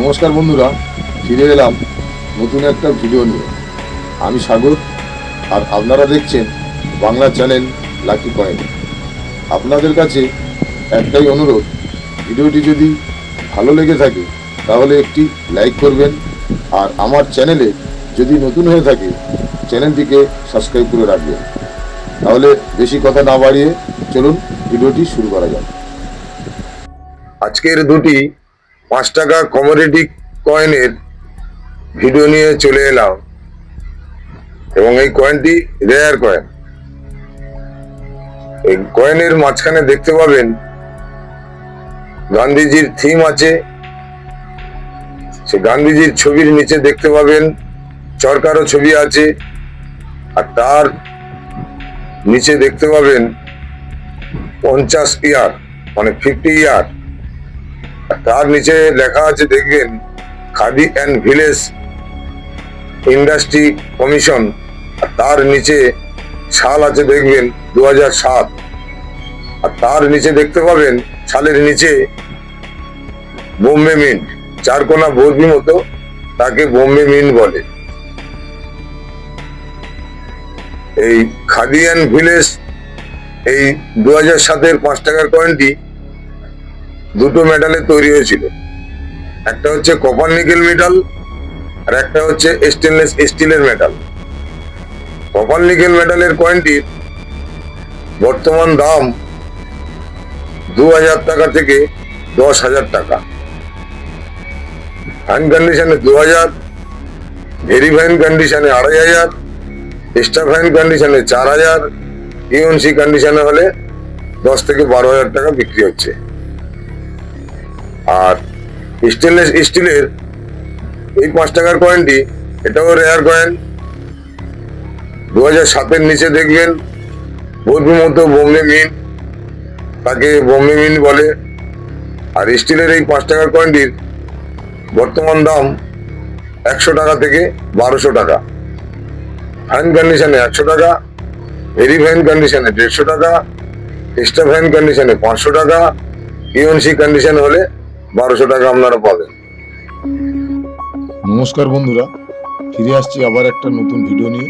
নমস্কার বন্ধুরা, ফিরে এলাম নতুন একটা ভিডিও নিয়ে। আমি সাগর, আর আপনারা দেখছেন বাংলা চ্যানেল লাকি পয়েন্ট আপনাদের কাছে একটাই অনুরোধ ভিডিওটি যদি ভালো লেগে থাকে, তাহলে একটি লাইক করবেন, আর আমার চ্যানেলে যদি নতুন হয়ে থাকে চ্যানেলটিকে সাবস্ক্রাইব করে রাখবেন। তাহলে বেশি কথা না বাড়িয়ে চলুন ভিডিওটি শুরু করা যাক। আজকের দুটি পাঁচ টাকা কমোডিটি কয়েনের ভিডিও নিয়ে চলে এলাম। এবং এই কয়েনটি রেয়ার কয়েন এই কয়েনের মাঝখানে দেখতে পাবেন গান্ধীজির থিম আছে। সে গান্ধীজির ছবির নিচে দেখতে পাবেন চরকারও ছবি আছে। আর তার নিচে দেখতে পাবেন পঞ্চাশ ইয়ার মানে ফিফটি ইয়ার। তার নিচে লেখা আছে, দেখবেন, Khadi and village industry commission. তার নিচে সাল আছে, দেখবেন দু সাত। আর তার নিচে দেখতে পাবেন সালের নিচে বোম্বে মিন্ট চারকোনা বর্বি মতো তাকে বোম্বে মিন্ট বলে। এই খাদি অ্যান্ড ভিলেজ এই দু হাজার সাতের পাঁচ টাকার কয়েনটি দুটো মেটালে তৈরি হয়েছিল। একটা হচ্ছে কপার নিকেল মেটাল আর একটা হচ্ছে স্টেনলেস স্টিলের মেটাল কপার নিকেল মেটালের কয়েনটির বর্তমান দাম দু হাজার টাকা থেকে দশ হাজার টাকা। ফাইন কন্ডিশনে দু হাজার ভেরি ফাইন কন্ডিশনে আড়াই হাজার এক্সট্রা ফাইন কন্ডিশনে চার হাজার ইউএনসি কন্ডিশনে হলে দশ থেকে বারো হাজার টাকা বিক্রি হচ্ছে। আর স্টেনলেস স্টিলের এই পাঁচ টাকার কয়েনটি এটাও রেয়ার কয়েন দু হাজার সাতের নিচে দেখবেন বর্বির মতো বোম্বে মিন, তাকে বোম্বে মিন বলে। আর স্টিলের এই পাঁচ টাকার কয়েনটির বর্তমান দাম একশো টাকা থেকে বারোশো টাকা। ফাইন কন্ডিশনে একশো টাকা ভেরি ফাইন কন্ডিশনে দেড়শো টাকা এক্সট্রা ফাইন কন্ডিশনে পাঁচশো টাকা ইউএনসি কন্ডিশন হলে বারোশো টাকা আপনারা পাবেন। নমস্কার বন্ধুরা ফিরে আসছি আবার একটা নতুন ভিডিও নিয়ে।